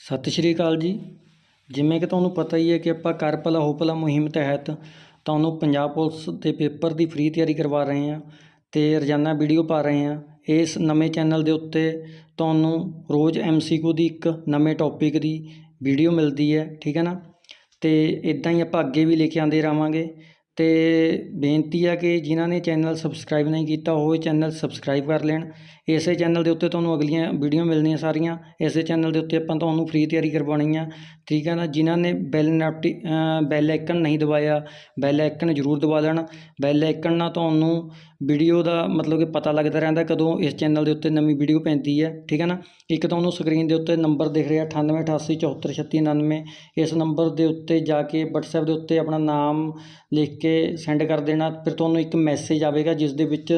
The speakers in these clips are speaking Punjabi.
ਸਤਿ ਸ਼੍ਰੀ ਅਕਾਲ ਜੀ। ਜਿਵੇਂ ਕਿ ਤੁਹਾਨੂੰ ਪਤਾ ਹੀ ਹੈ ਕਿ ਆਪਾਂ ਕਰ ਭਲਾ ਹੋ ਭਲਾ ਮੁਹਿੰਮ ਤਹਿਤ ਤੁਹਾਨੂੰ ਪੰਜਾਬ ਪੁਲਿਸ ਦੇ ਪੇਪਰ ਦੀ ਫ੍ਰੀ ਤਿਆਰੀ ਕਰਵਾ ਰਹੇ ਹਾਂ ਅਤੇ ਰੋਜ਼ਾਨਾ ਵੀਡੀਓ ਪਾ ਰਹੇ ਹਾਂ। ਇਸ ਨਵੇਂ ਚੈਨਲ ਦੇ ਉੱਤੇ ਤੁਹਾਨੂੰ ਰੋਜ਼ ਐਮਸੀਕਿਊ ਦੀ ਇੱਕ ਨਵੇਂ ਟੌਪਿਕ ਦੀ ਵੀਡੀਓ ਮਿਲਦੀ ਹੈ, ਠੀਕ ਹੈ ਨਾ? ਅਤੇ ਇੱਦਾਂ ਹੀ ਆਪਾਂ ਅੱਗੇ ਵੀ ਲੈ ਕੇ ਆਉਂਦੇ ਰਹਾਂਗੇ। ਅਤੇ ਬੇਨਤੀ ਆ ਕਿ ਜਿਨ੍ਹਾਂ ਨੇ ਚੈਨਲ ਸਬਸਕ੍ਰਾਈਬ ਨਹੀਂ ਕੀਤਾ, ਉਹ ਚੈਨਲ ਸਬਸਕ੍ਰਾਈਬ ਕਰ ਲੈਣ। ਇਸੇ ਚੈਨਲ ਦੇ ਉੱਤੇ ਤੁਹਾਨੂੰ ਅਗਲੀਆਂ ਵੀਡੀਓ ਮਿਲਣੀਆਂ ਸਾਰੀਆਂ। ਇਸੇ ਚੈਨਲ ਦੇ ਉੱਤੇ ਆਪਾਂ ਤੁਹਾਨੂੰ ਫ੍ਰੀ ਤਿਆਰੀ ਕਰਵਾਉਣੀ ਆ ਠੀਕ ਹੈ ਨਾ? ਜਿਨ੍ਹਾਂ ਨੇ ਬੈਲ ਨੋਟੀ ਬੈਲ ਆਈਕਨ ਨਹੀਂ ਦਬਾਇਆ, ਬੈਲ ਆਈਕਨ ਜ਼ਰੂਰ ਦਬਾ ਲੈਣ। ਬੈਲ ਆਈਕਨ ਨਾਲ ਤੁਹਾਨੂੰ ਵੀਡੀਓ ਦਾ ਮਤਲਬ ਕਿ ਪਤਾ ਲੱਗਦਾ ਰਹਿੰਦਾ ਕਦੋਂ ਇਸ ਚੈਨਲ ਦੇ ਉੱਤੇ ਨਵੀਂ ਵੀਡੀਓ ਪੈਂਦੀ ਹੈ, ਠੀਕ ਹੈ ਨਾ? ਇੱਕ ਤੁਹਾਨੂੰ ਸਕਰੀਨ ਦੇ ਉੱਤੇ ਨੰਬਰ ਦਿਖ ਰਿਹਾ 9888743699 ਇਸ ਨੰਬਰ ਦੇ ਉੱਤੇ ਜਾ ਕੇ WhatsApp ਦੇ ਉੱਤੇ ਆਪਣਾ ਨਾਮ ਲਿਖ ਕੇ ਸੈਂਡ ਕਰ ਦੇਣਾ, ਫਿਰ ਤੁਹਾਨੂੰ ਇੱਕ ਮੈਸੇਜ ਆਵੇਗਾ ਜਿਸ ਦੇ ਵਿੱਚ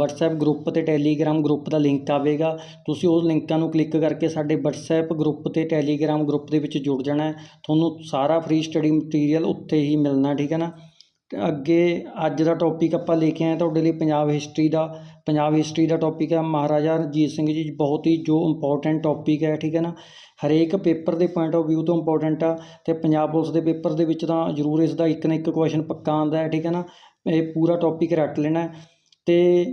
WhatsApp ਗਰੁੱਪ ਤੇ Telegram ਗਰੁੱਪ ਦਾ ਲਿੰਕ ਆਵੇਗਾ। ਤੁਸੀਂ ਉਹ ਲਿੰਕਾਂ ਨੂੰ ਕਲਿੱਕ ਕਰਕੇ ਸਾਡੇ WhatsApp ਗਰੁੱਪ ਤੇ Telegram ਗਰੁੱਪ ਦੇ ਵਿੱਚ ਜੁੜ ਜਾਣਾ ਤੁਹਾਨੂੰ ਸਾਰਾ ਫ੍ਰੀ ਸਟੱਡੀ ਮਟੀਰੀਅਲ ਉੱਥੇ ਹੀ ਮਿਲਣਾ, ਠੀਕ ਹੈ ਨਾ? ਅੱਗੇ ਅੱਜ ਦਾ ਟੋਪਿਕ ਆਪਾਂ ਲੈ ਕੇ ਆਏ ਤੁਹਾਡੇ ਲਈ ਪੰਜਾਬ ਹਿਸਟਰੀ ਦਾ। ਪੰਜਾਬ ਹਿਸਟਰੀ ਦਾ ਟੋਪਿਕ ਹੈ ਮਹਾਰਾਜਾ ਰਣਜੀਤ ਸਿੰਘ ਜੀ, ਬਹੁਤ ਹੀ ਜੋ ਇੰਪੋਰਟੈਂਟ ਟੋਪਿਕ ਹੈ, ਠੀਕ ਹੈ ਨਾ? ਹਰੇਕ ਪੇਪਰ ਦੇ ਪੁਆਇੰਟ ਆਫ ਵਿਊ ਤੋਂ ਇੰਪੋਰਟੈਂਟ ਆ ਅਤੇ ਪੰਜਾਬ ਪੁਲਿਸ ਦੇ ਪੇਪਰ ਦੇ ਵਿੱਚ ਤਾਂ ਜ਼ਰੂਰ ਇਸ ਦਾ ਇੱਕ ਨਾ ਇੱਕ ਕੁਐਸ਼ਨ ਪੱਕਾ ਆਉਂਦਾ ਹੈ, ਠੀਕ ਹੈ ਨਾ? ਇਹ ਪੂਰਾ ਟੌਪਿਕ ਰੱਟ ਲੈਣਾ ਅਤੇ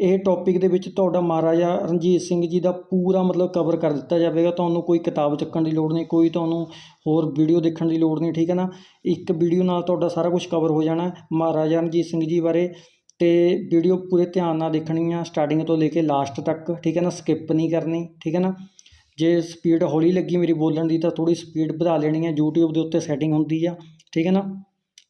ਇਹ ਟੋਪਿਕ ਦੇ ਵਿੱਚ ਤੁਹਾਡਾ ਮਹਾਰਾਜਾ ਰਣਜੀਤ ਸਿੰਘ ਜੀ ਦਾ ਪੂਰਾ ਮਤਲਬ ਕਵਰ ਕਰ ਦਿੱਤਾ ਜਾਵੇਗਾ। ਤੁਹਾਨੂੰ ਕੋਈ ਕਿਤਾਬ ਚੱਕਣ ਦੀ ਲੋੜ ਨਹੀਂ, ਕੋਈ ਤੁਹਾਨੂੰ ਹੋਰ ਵੀਡੀਓ ਦੇਖਣ ਦੀ ਲੋੜ ਨਹੀਂ, ਠੀਕ ਹੈ ਨਾ? ਇੱਕ ਵੀਡੀਓ ਨਾਲ ਤੁਹਾਡਾ ਸਾਰਾ ਕੁਝ ਕਵਰ ਹੋ ਜਾਣਾ ਮਹਾਰਾਜਾ ਰਣਜੀਤ ਸਿੰਘ ਜੀ ਬਾਰੇ। ਅਤੇ ਵੀਡੀਓ ਪੂਰੇ ਧਿਆਨ ਨਾਲ ਦੇਖਣੀ ਆ ਸਟਾਰਟਿੰਗ ਤੋਂ ਲੈ ਕੇ ਲਾਸਟ ਤੱਕ, ਠੀਕ ਹੈ ਨਾ? ਸਕਿਪ ਨਹੀਂ ਕਰਨੀ, ਠੀਕ ਹੈ ਨਾ? ਜੇ ਸਪੀਡ ਹੌਲੀ ਲੱਗੀ ਮੇਰੀ ਬੋਲਣ ਦੀ ਤਾਂ ਥੋੜੀ ਸਪੀਡ ਵਧਾ ਲੈਣੀ ਹੈ YouTube ਦੇ ਉੱਤੇ ਸੈਟਿੰਗ ਹੁੰਦੀ ਆ, ਠੀਕ ਹੈ ਨਾ?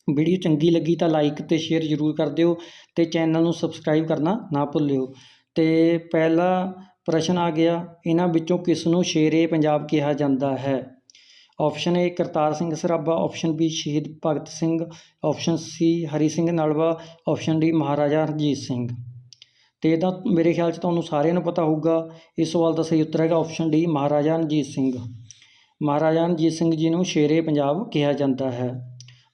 ਵੀਡੀਓ ਚੰਗੀ ਲੱਗੀ ਤਾਂ ਲਾਈਕ ਅਤੇ ਸ਼ੇਅਰ ਜ਼ਰੂਰ ਕਰ ਦਿਓ ਅਤੇ ਚੈਨਲ ਨੂੰ ਸਬਸਕ੍ਰਾਈਬ ਕਰਨਾ ਨਾ ਭੁੱਲਿਓ। ਅਤੇ ਪਹਿਲਾ ਪ੍ਰਸ਼ਨ ਆ ਗਿਆ, ਇਹਨਾਂ ਵਿੱਚੋਂ ਕਿਸ ਨੂੰ ਸ਼ੇਰੇ ਪੰਜਾਬ ਕਿਹਾ ਜਾਂਦਾ ਹੈ? Option A Kartar Singh Sarabha option B Shaheed Bhagat Singh option C Hari Singh Nalwa option D Maharaja Ranjit Singh. ਅਤੇ ਇਹਦਾ ਮੇਰੇ ਖਿਆਲ 'ਚ ਤੁਹਾਨੂੰ ਸਾਰਿਆਂ ਨੂੰ ਪਤਾ ਹੋਊਗਾ, ਇਸ ਸਵਾਲ ਦਾ ਸਹੀ ਉੱਤਰ ਹੈਗਾ ਆਪਸ਼ਨ ਡੀ ਮਹਾਰਾਜਾ ਰਣਜੀਤ ਸਿੰਘ। ਮਹਾਰਾਜਾ ਰਣਜੀਤ ਸਿੰਘ ਜੀ ਨੂੰ ਸ਼ੇਰੇ ਪੰਜਾਬ ਕਿਹਾ ਜਾਂਦਾ ਹੈ।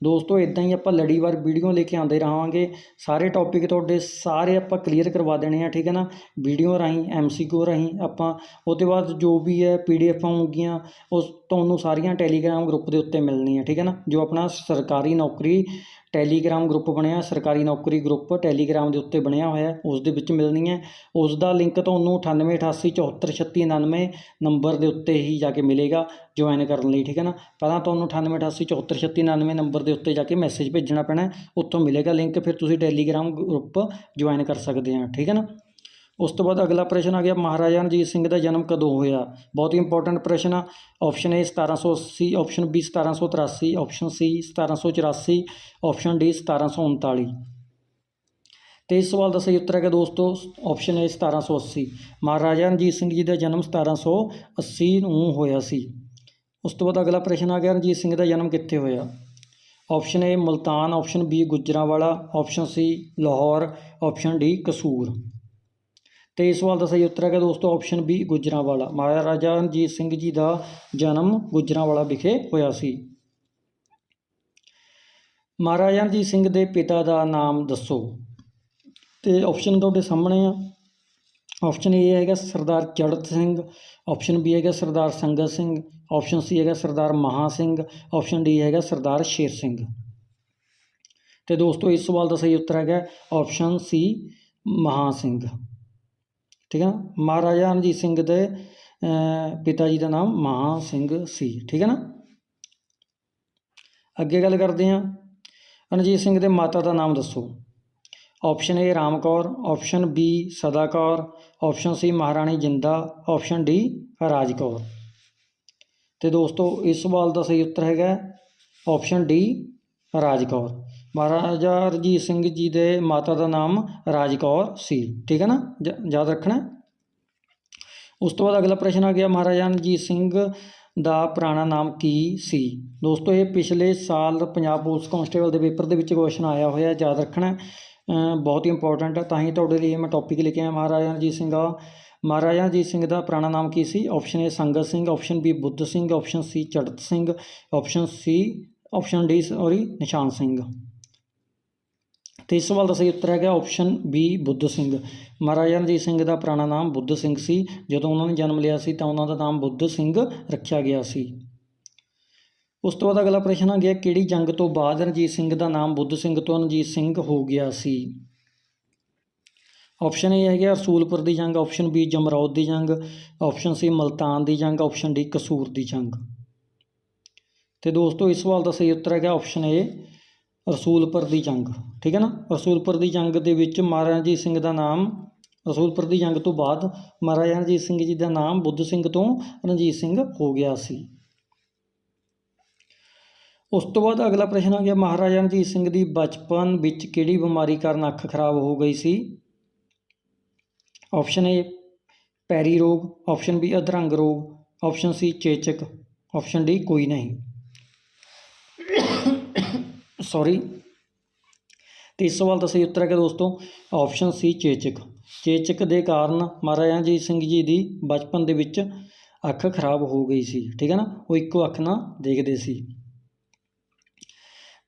ਦੋਸਤੋ ਇਦਾਂ ਹੀ ਆਪਾਂ ਲੜੀਵਾਰ ਵੀਡੀਓ ਲੈ ਕੇ ਆਉਂਦੇ ਰਹਾਂਗੇ। ਸਾਰੇ ਟੌਪਿਕ ਤੁਹਾਡੇ ਸਾਰੇ ਆਪਾਂ ਕਲੀਅਰ ਕਰਵਾ ਦੇਣੇ ਆ, ਠੀਕ ਹੈ ਨਾ? ਵੀਡੀਓ ਰਾਹੀਂ ਐਮਸੀਕਿਊ ਰਾਹੀਂ ਆਪਾਂ। ਉਹਦੇ ਬਾਅਦ ਜੋ ਵੀ ਹੈ ਪੀਡੀਐਫਾਂ ਹੋਣਗੀਆਂ ਉਸ ਤੁਹਾਨੂੰ ਸਾਰੀਆਂ ਟੈਲੀਗ੍ਰਾਮ ਗਰੁੱਪ ਦੇ ਉੱਤੇ ਮਿਲਣੀਆਂ ਠੀਕ ਹੈ ਨਾ? ਜੋ ਆਪਣਾ ਸਰਕਾਰੀ ਨੌਕਰੀ ਟੈਲੀਗ੍ਰਾਮ ਗਰੁੱਪ ਬਣਿਆ, ਸਰਕਾਰੀ ਨੌਕਰੀ ਗਰੁੱਪ ਟੈਲੀਗ੍ਰਾਮ ਦੇ ਉੱਤੇ ਬਣਿਆ ਹੋਇਆ ਉਸ ਦੇ ਵਿੱਚ ਮਿਲਣੀ ਹੈ। ਉਸ ਦਾ ਲਿੰਕ ਤੁਹਾਨੂੰ 9888743699 ਨੰਬਰ ਦੇ ਉੱਤੇ ਹੀ ਜਾ ਕੇ ਮਿਲੇਗਾ, ਜੁਆਇਨ ਕਰਨ ਲਈ, ਠੀਕ ਹੈ ਨਾ? ਪਹਿਲਾਂ ਤੁਹਾਨੂੰ 9888743699 ਨੰਬਰ ਦੇ ਉੱਤੇ ਜਾ ਕੇ ਮੈਸੇਜ ਭੇਜਣਾ ਪੈਣਾ ਉੱਥੋਂ ਮਿਲੇਗਾ ਲਿੰਕ, ਫਿਰ ਤੁਸੀਂ ਟੈਲੀਗ੍ਰਾਮ ਗਰੁੱਪ ਜੁਆਇਨ ਕਰ ਸਕਦੇ ਆ ਠੀਕ ਹੈ ਨਾ? ਉਸ ਤੋਂ ਬਾਅਦ ਅਗਲਾ ਪ੍ਰਸ਼ਨ ਆ ਗਿਆ, ਮਹਾਰਾਜਾ ਰਣਜੀਤ ਸਿੰਘ ਦਾ ਜਨਮ ਕਦੋਂ ਹੋਇਆ? ਬਹੁਤ ਹੀ ਇੰਪੋਰਟੈਂਟ ਪ੍ਰਸ਼ਨ ਆ। Option A 1780 option B 1783 option C 1784 option D 1739 ਤੇ ਇਸ ਸਵਾਲ ਦਾ ਸਹੀ ਉੱਤਰ ਹੈਗਾ ਦੋਸਤੋ ਆਪਸ਼ਨ ਏ 1780 ਮਹਾਰਾਜਾ ਰਣਜੀਤ ਸਿੰਘ ਜੀ ਦਾ ਜਨਮ 1780 ਨੂੰ ਹੋਇਆ ਸੀ। ਉਸ ਤੋਂ ਬਾਅਦ ਅਗਲਾ ਪ੍ਰਸ਼ਨ ਆ ਗਿਆ, ਰਣਜੀਤ ਸਿੰਘ ਦਾ ਜਨਮ ਕਿੱਥੇ ਹੋਇਆ? Option A Multan option B Gujranwala option C Lahore option D Kasur. ਤੇ ਇਸ ਸਵਾਲ ਦਾ ਸਹੀ ਉੱਤਰ ਹੈਗਾ ਦੋਸਤੋ ਆਪਸ਼ਨ ਬੀ ਗੁਜਰਾਂਵਾਲਾ। ਮਹਾਰਾਜਾ ਰਣਜੀਤ ਸਿੰਘ ਜੀ ਦਾ ਜਨਮ ਗੁਜਰਾਂਵਾਲਾ ਵਿਖੇ ਹੋਇਆ ਸੀ। ਮਹਾਰਾਜਾ ਰਣਜੀਤ ਸਿੰਘ ਦੇ ਪਿਤਾ ਦਾ ਨਾਮ ਦੱਸੋ। ਤੇ ਆਪਸ਼ਨ ਤੁਹਾਡੇ ਸਾਹਮਣੇ ਆ। ਆਪਸ਼ਨ ਏ ਹੈਗਾ ਸਰਦਾਰ ਚੜਤ ਸਿੰਘ ਆਪਸ਼ਨ ਬੀ ਹੈਗਾ ਸਰਦਾਰ ਸੰਗਤ ਸਿੰਘ ਆਪਸ਼ਨ ਸੀ ਹੈਗਾ ਸਰਦਾਰ ਮਹਾ ਸਿੰਘ ਆਪਸ਼ਨ ਡੀ ਹੈਗਾ ਸਰਦਾਰ ਸ਼ੇਰ ਸਿੰਘ। ਤੇ ਦੋਸਤੋ, ਇਸ ਸਵਾਲ ਦਾ ਸਹੀ ਉੱਤਰ ਹੈਗਾ ਆਪਸ਼ਨ ਸੀ ਮਹਾ ਸਿੰਘ। ਠੀਕ ਹੈ ਨਾ? ਮਹਾਰਾਜਾ ਰਣਜੀਤ ਸਿੰਘ ਦੇ ਪਿਤਾ ਜੀ ਦਾ ਨਾਮ ਮਹਾ ਸਿੰਘ ਸੀ, ਠੀਕ ਹੈ ਨਾ? ਅੱਗੇ ਗੱਲ ਕਰਦੇ ਹਾਂ। ਰਣਜੀਤ ਸਿੰਘ ਦੇ ਮਾਤਾ ਦਾ ਨਾਮ ਦੱਸੋ। Option A Ram Kaur option B Sada Kaur option ਸੀ ਮਹਾਰਾਣੀ ਜਿੰਦਾ ਆਪਸ਼ਨ ਡੀ ਰਾਜ ਕੌਰ। ਤੇ ਦੋਸਤੋ, ਇਸ ਸਵਾਲ ਦਾ ਸਹੀ ਉੱਤਰ ਹੈਗਾ ਆਪਸ਼ਨ ਡੀ ਰਾਜ ਕੌਰ। ਮਹਾਰਾਜਾ ਰਣਜੀਤ ਸਿੰਘ ਜੀ ਦੇ ਮਾਤਾ ਦਾ ਨਾਮ ਰਾਜ ਕੌਰ ਸੀ। ਠੀਕ ਹੈ ਨਾ? ਯਾਦ ਰੱਖਣਾ ਉਸ ਤੋਂ ਬਾਅਦ ਅਗਲਾ ਪ੍ਰਸ਼ਨ ਆ ਗਿਆ, ਮਹਾਰਾਜਾ ਰਣਜੀਤ ਸਿੰਘ ਦਾ ਪੁਰਾਣਾ ਨਾਮ ਕੀ ਸੀ? ਦੋਸਤੋ, ਇਹ ਪਿਛਲੇ ਸਾਲ ਪੰਜਾਬ ਪੁਲਿਸ ਕਾਂਸਟੇਬਲ ਦੇ ਪੇਪਰ ਦੇ ਵਿੱਚ ਕੁਐਸਚਨ ਆਇਆ ਹੋਇਆ ਯਾਦ ਰੱਖਣਾ ਬਹੁਤ ਹੀ ਇੰਪੋਰਟੈਂਟ ਹੈ। ਤਾਂ ਹੀ ਤੁਹਾਡੇ ਲਈ ਮੈਂ ਟੌਪਿਕ ਲੈ ਕੇ ਆਇਆ, ਮਹਾਰਾਜਾ ਰਣਜੀਤ ਸਿੰਘ ਦਾ। ਮਹਾਰਾਜਾ ਰਣਜੀਤ ਸਿੰਘ ਦਾ ਪੁਰਾਣਾ ਨਾਮ ਕੀ ਸੀ? Option A Sangat Singh option B Budh Singh option C Charat Singh option C option D sorry Nishan Singh. ਤੇ ਇਸ ਸਵਾਲ ਦਾ ਸਹੀ ਉੱਤਰ ਹੈਗਾ ਆਪਸ਼ਨ ਬੀ ਬੁੱਧ ਸਿੰਘ। ਮਹਾਰਾਜਾ ਰਣਜੀਤ ਸਿੰਘ ਦਾ ਪੁਰਾਣਾ ਨਾਮ ਬੁੱਧ ਸਿੰਘ ਸੀ। ਜਦੋਂ ਉਹਨਾਂ ਨੇ ਜਨਮ ਲਿਆ ਸੀ ਤਾਂ ਉਹਨਾਂ ਦਾ ਨਾਮ ਬੁੱਧ ਸਿੰਘ ਰੱਖਿਆ ਗਿਆ ਸੀ। ਉਸ ਤੋਂ ਬਾਅਦ ਅਗਲਾ ਪ੍ਰਸ਼ਨ ਆ ਗਿਆ, ਕਿਹੜੀ ਜੰਗ ਤੋਂ ਬਾਅਦ ਰਣਜੀਤ ਸਿੰਘ ਦਾ ਨਾਮ ਬੁੱਧ ਸਿੰਘ ਤੋਂ ਰਣਜੀਤ ਸਿੰਘ ਹੋ ਗਿਆ ਸੀ? ਆਪਸ਼ਨ ਏ ਹੈਗਾ ਰਸੂਲਪੁਰ ਦੀ ਜੰਗ ਆਪਸ਼ਨ ਬੀ ਜਮਰੌਦ ਦੀ ਜੰਗ ਆਪਸ਼ਨ ਸੀ ਮਲਤਾਨ ਦੀ ਜੰਗ ਆਪਸ਼ਨ ਡੀ ਕਸੂਰ ਦੀ ਜੰਗ। ਤੇ ਦੋਸਤੋ, ਇਸ ਸਵਾਲ ਦਾ ਸਹੀ ਉੱਤਰ ਹੈਗਾ ਆਪਸ਼ਨ ਏ ਰਸੂਲਪੁਰ ਦੀ ਜੰਗ, ਠੀਕ ਹੈ ਨਾ? ਰਸੂਲਪੁਰ ਦੀ ਜੰਗ ਦੇ ਵਿੱਚ ਮਹਾਰਾਜਾ ਰਣਜੀਤ ਸਿੰਘ ਦਾ ਨਾਮ, ਰਸੂਲਪੁਰ ਦੀ ਜੰਗ ਤੋਂ ਬਾਅਦ ਮਹਾਰਾਜਾ ਰਣਜੀਤ ਸਿੰਘ ਜੀ ਦਾ ਨਾਮ ਬੁੱਧ ਸਿੰਘ ਤੋਂ ਰਣਜੀਤ ਸਿੰਘ ਹੋ ਗਿਆ ਸੀ। ਉਸ ਤੋਂ ਬਾਅਦ ਅਗਲਾ ਪ੍ਰਸ਼ਨ ਆ ਗਿਆ, ਮਹਾਰਾਜਾ ਰਣਜੀਤ ਸਿੰਘ ਦੀ ਬਚਪਨ ਵਿੱਚ ਕਿਹੜੀ ਬਿਮਾਰੀ ਕਾਰਨ ਅੱਖ ਖਰਾਬ ਹੋ ਗਈ ਸੀ? ਆਪਸ਼ਨ ਏ ਪੈਰੀ ਰੋਗ, ਆਪਸ਼ਨ ਬੀ ਅਧਰੰਗ ਰੋਗ, ਆਪਸ਼ਨ ਸੀ ਚੇਚਕ, ਆਪਸ਼ਨ ਡੀ ਕੋਈ ਨਹੀਂ। ਸੌਰੀ ਤੇ ਇਸ ਸਵਾਲ ਦਾ ਸਹੀ ਉੱਤਰ ਹੈ ਦੋਸਤੋ ਆਪਸ਼ਨ ਸੀ ਚੇਚਕ। ਚੇਚਕ ਦੇ ਕਾਰਨ ਮਹਾਰਾਜਾ ਰਣਜੀਤ ਸਿੰਘ ਜੀ ਦੀ ਬਚਪਨ ਦੇ ਵਿੱਚ ਅੱਖ ਖਰਾਬ ਹੋ ਗਈ ਸੀ। ਠੀਕ ਹੈ ਨਾ? ਉਹ ਇੱਕੋ ਅੱਖ ਨਾਲ ਦੇਖਦੇ ਸੀ।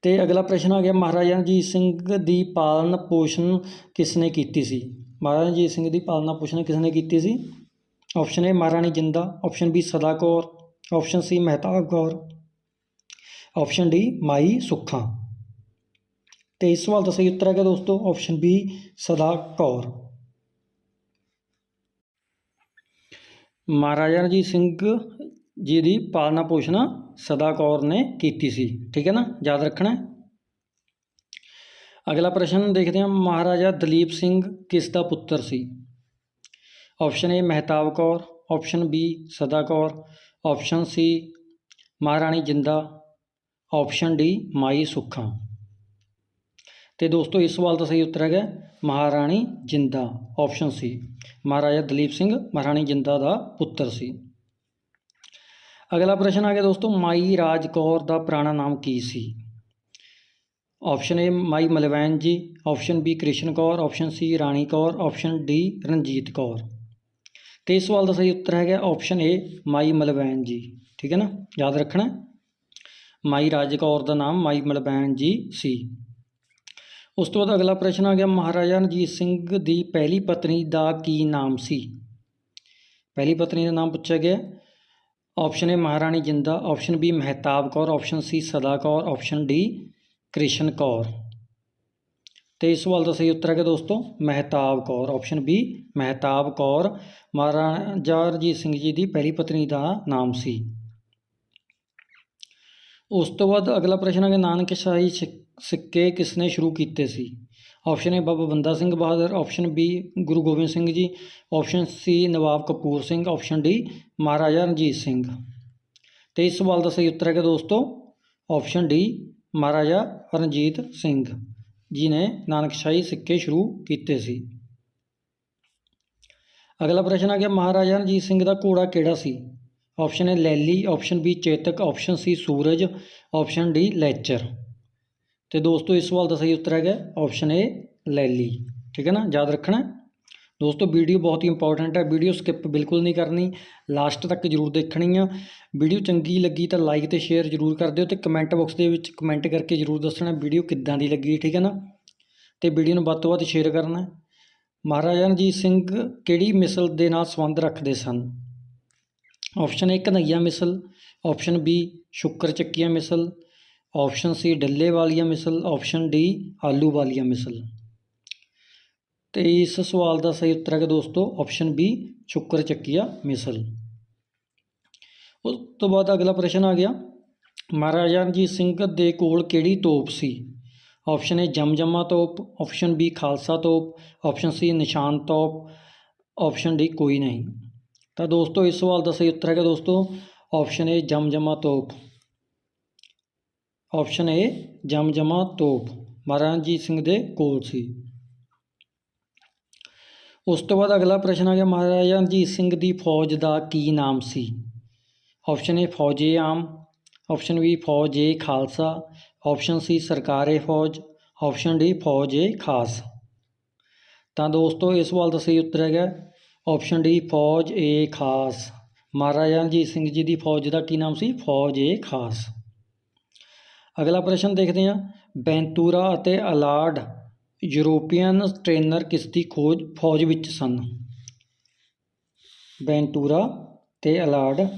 ਤੇ ਅਗਲਾ ਪ੍ਰਸ਼ਨ ਆ ਗਿਆ, ਮਹਾਰਾਜਾ ਰਣਜੀਤ ਸਿੰਘ ਦੀ ਪਾਲਣ ਪੋਸ਼ਣ ਕਿਸ ਨੇ ਕੀਤੀ ਸੀ? ਮਹਾਰਾਜਾ ਰਣਜੀਤ ਸਿੰਘ ਦੀ ਪਾਲਣਾ ਪੋਸ਼ਣ ਕਿਸ ਨੇ ਕੀਤੀ ਸੀ? Option A Maharani Jinda. Option B Sada Kaur. Option C Mehtab Kaur. Option D Mai Sukha. ਤੇ ਇਸ ਸਵਾਲ ਦਾ ਸਹੀ ਉੱਤਰ ਹੈਗਾ ਦੋਸਤੋ ਆਪਸ਼ਨ ਬੀ ਸਦਾ ਕੌਰ। ਮਹਾਰਾਜਾ ਰਣਜੀਤ ਸਿੰਘ ਜੀ ਦੀ ਪਾਲਣਾ ਪੋਸ਼ਣਾ ਸਦਾ ਕੌਰ ਨੇ ਕੀਤੀ ਸੀ, ਠੀਕ ਹੈ ਨਾ? ਯਾਦ ਰੱਖਣਾ ਅਗਲਾ ਪ੍ਰਸ਼ਨ ਦੇਖਦੇ ਹਾਂ, ਮਹਾਰਾਜਾ ਦਲੀਪ ਸਿੰਘ ਕਿਸ ਦਾ ਪੁੱਤਰ ਸੀ? Option A Mehtab Kaur option B Sada Kaur option ਸੀ ਮਹਾਰਾਣੀ ਜਿੰਦਾ ਆਪਸ਼ਨ ਡੀ ਮਾਈ ਸੁੱਖਾ। ਤੇ ਦੋਸਤੋ, ਇਸ ਸਵਾਲ ਦਾ ਸਹੀ ਉੱਤਰ ਹੈਗਾ ਮਹਾਰਾਣੀ ਜਿੰਦਾ ਆਪਸ਼ਨ ਸੀ ਮਹਾਰਾਜਾ ਦਲੀਪ ਸਿੰਘ, ਮਹਾਰਾਣੀ ਜਿੰਦਾ ਦਾ ਪੁੱਤਰ ਸੀ। ਅਗਲਾ ਪ੍ਰਸ਼ਨ ਆ ਗਿਆ ਦੋਸਤੋ, ਮਾਈ ਰਾਜ ਕੌਰ ਦਾ ਪੁਰਾਣਾ ਨਾਮ ਕੀ ਸੀ? Option A Mai Malwain ji. Option B Krishan Kaur. Option C Rani Kaur. Option D Ranjit Kaur. ਤੇ ਇਸ ਸਵਾਲ ਦਾ ਸਹੀ ਉੱਤਰ ਹੈਗਾ ਆਪਸ਼ਨ ਏ ਮਾਈ ਮਲਵੈਨ ਜੀ। ਠੀਕ ਹੈ ਨਾ? ਯਾਦ ਰੱਖਣਾ। ਮਾਈ ਰਾਜ ਕੌਰ ਦਾ ਨਾਮ ਮਾਈ ਮਲਵੈਨ ਜੀ ਸੀ। ਉਸ ਤੋਂ ਬਾਅਦ ਅਗਲਾ ਪ੍ਰਸ਼ਨ ਆ ਗਿਆ, ਮਹਾਰਾਜਾ ਰਣਜੀਤ ਸਿੰਘ ਦੀ ਪਹਿਲੀ ਪਤਨੀ ਦਾ ਕੀ ਨਾਮ ਸੀ? ਪਹਿਲੀ ਪਤਨੀ ਦਾ ਨਾਮ ਪੁੱਛਿਆ ਗਿਆ। Option A Maharani Jinda. Option B Mehtab Kaur. Option C Sada Kaur. Option D Krishan Kaur. ਤੇ ਇਸ ਸਵਾਲ ਦਾ ਸਹੀ ਉੱਤਰ ਹੈਗਾ ਦੋਸਤੋ, Mehtab Kaur. Option B Mehtab Kaur. Maharaja Ranjit Singh ji ਦੀ ਪਹਿਲੀ ਪਤਨੀ ਦਾ ਨਾਮ ਸੀ। ਉਸ ਤੋਂ ਬਾਅਦ ਅਗਲਾ ਪ੍ਰਸ਼ਨ ਹੈਗਾ ਨਾਨਕਸ਼ਾਹੀ ਸਿ- ਸਿੱਕੇ ਕਿਸ ਨੇ ਸ਼ੁਰੂ ਕੀਤੇ ਸੀ? Option A Baba Banda Singh Bahadur. Option B Guru Gobind Singh ji. Option C Nawab Kapur Singh. Option D Maharaja Ranjit Singh. ਤੇ ਇਸ ਸਵਾਲ ਦਾ ਸਹੀ ਉੱਤਰ ਹੈਗਾ ਦੋਸਤੋ ਆਪਸ਼ਨ ਡੀ ਮਹਾਰਾਜਾ ਰਣਜੀਤ ਸਿੰਘ ਜੀ ਨੇ ਨਾਨਕਸ਼ਾਹੀ ਸਿੱਕੇ ਸ਼ੁਰੂ ਕੀਤੇ ਸੀ। ਅਗਲਾ ਪ੍ਰਸ਼ਨ ਆ ਗਿਆ, ਮਹਾਰਾਜਾ ਰਣਜੀਤ ਸਿੰਘ ਦਾ ਘੋੜਾ ਕਿਹੜਾ ਸੀ? Option A Laili. Option B Chetak. Option C Suraj. Option D ਲੈਚਰ। ਤੇ ਦੋਸਤੋ, ਇਸ ਸਵਾਲ ਦਾ ਸਹੀ ਉੱਤਰ ਹੈਗਾ ਆਪਸ਼ਨ ਏ ਲੈਲੀ ਠੀਕ ਹੈ ਨਾ? ਯਾਦ ਰੱਖਣਾ। ਦੋਸਤੋ ਵੀਡੀਓ ਬਹੁਤ ਹੀ ਇੰਪੋਰਟੈਂਟ ਹੈ। ਵੀਡੀਓ ਸਕਿਪ ਬਿਲਕੁਲ ਨਹੀਂ ਕਰਨੀ। ਲਾਸਟ ਤੱਕ ਜਰੂਰ ਦੇਖਣੀ ਆ। ਵੀਡੀਓ ਚੰਗੀ ਲੱਗੀ ਤਾਂ ਲਾਈਕ ਤੇ ਸ਼ੇਅਰ ਜਰੂਰ ਕਰ ਦਿਓ ਤੇ ਕਮੈਂਟ ਬਾਕਸ ਦੇ ਵਿੱਚ ਕਮੈਂਟ ਕਰਕੇ ਜਰੂਰ ਦੱਸਣਾ ਵੀਡੀਓ ਕਿੱਦਾਂ ਦੀ ਲੱਗੀ, ਠੀਕ ਹੈ ਨਾ? ਤੇ ਵੀਡੀਓ ਨੂੰ ਵੱਧ ਤੋਂ ਵੱਧ ਸ਼ੇਅਰ ਕਰਨਾ। ਮਹਾਰਾਜਾ ਰਣਜੀਤ ਸਿੰਘ ਕਿਹੜੀ ਮਿਸਲ ਦੇ ਨਾਲ ਸੰਬੰਧ ਰੱਖਦੇ ਸਨ? Option A Kanhaiya Misl. Option B Shukarchakia Misl. Option ਸੀ ਡੱਲੇ ਵਾਲੀਆਂ ਮਿਸਲ, ਆਪਸ਼ਨ ਡੀ ਆਲੂ ਵਾਲੀਆਂ ਮਿਸਲ। ਤੇ ਇਸ ਸਵਾਲ ਦਾ ਸਹੀ ਉੱਤਰ ਹੈ ਦੋਸਤੋ, ਆਪਸ਼ਨ ਬੀ ਸ਼ੁਕਰ ਚੱਕੀਆ ਮਿਸਲ। ਉਸ ਤੋਂ ਬਾਅਦ ਅਗਲਾ ਪ੍ਰਸ਼ਨ ਆ ਗਿਆ। ਮਹਾਰਾਜਾ ਰਣਜੀਤ ਸਿੰਘ ਦੇ ਕੋਲ ਕਿਹੜੀ ਤੋਪ ਸੀ? ਆਪਸ਼ਨ ਏ ਜਮਜਮਾ ਤੋਪ, ਆਪਸ਼ਨ ਬੀ ਖਾਲਸਾ ਤੋਪ, ਆਪਸ਼ਨ ਸੀ ਨਿਸ਼ਾਨ ਤੋਪ, ਆਪਸ਼ਨ ਡੀ ਕੋਈ ਨਹੀਂ। ਤਾਂ ਦੋਸਤੋ, ਇਸ ਸਵਾਲ ਦਾ ਸਹੀ ਉੱਤਰ ਹੈਗਾ ਦੋਸਤੋ, ਆਪਸ਼ਨ ਏ ਜਮਜਮਾ ਤੋਪ। ਆਪਸ਼ਨ ਏ ਜਮਜਮਾ ਤੋਪ ਮਹਾਰਾਜਾ ਰਣਜੀਤ ਸਿੰਘ ਦੇ ਕੋਲ ਸੀ। ਉਸ ਤੋਂ ਬਾਅਦ ਅਗਲਾ ਪ੍ਰਸ਼ਨ ਆ ਗਿਆ, ਮਹਾਰਾਜਾ ਰਣਜੀਤ ਸਿੰਘ ਦੀ ਫੌਜ ਦਾ ਕੀ ਨਾਮ ਸੀ? Option A ਫੌਜੇ Aam. Option B ਫੌਜ ਏ Khalsa. Option C Sarkar-e-Fauj. Option D ਫੌਜ ਏ ਖਾਸ। ਤਾਂ ਦੋਸਤੋ, ਇਸ ਸਵਾਲ ਦਾ ਸਹੀ ਉੱਤਰ ਹੈਗਾ। ਆਪਸ਼ਨ ਡੀ ਫੌਜ ਏ ਖਾਸ। ਮਹਾਰਾਜਾ ਰਣਜੀਤ ਸਿੰਘ ਜੀ ਦੀ ਫੌਜ ਦਾ ਕੀ ਨਾਮ ਸੀ? ਫੌਜ ਏ ਖਾਸ। ਅਗਲਾ ਪ੍ਰਸ਼ਨ ਦੇਖਦੇ ਹਾਂ। ਬੈਂਤੂਰਾ ਅਤੇ ਅਲਾਡ ਯੂਰੋਪੀਅਨ ਟ੍ਰੇਨਰ ਕਿਸ ਦੀ ਖੋਜ, ਫੌਜ ਵਿੱਚ ਸਨ? ਵੈਂਟੂਰਾ ਤੇ ਅਲਾਰਡ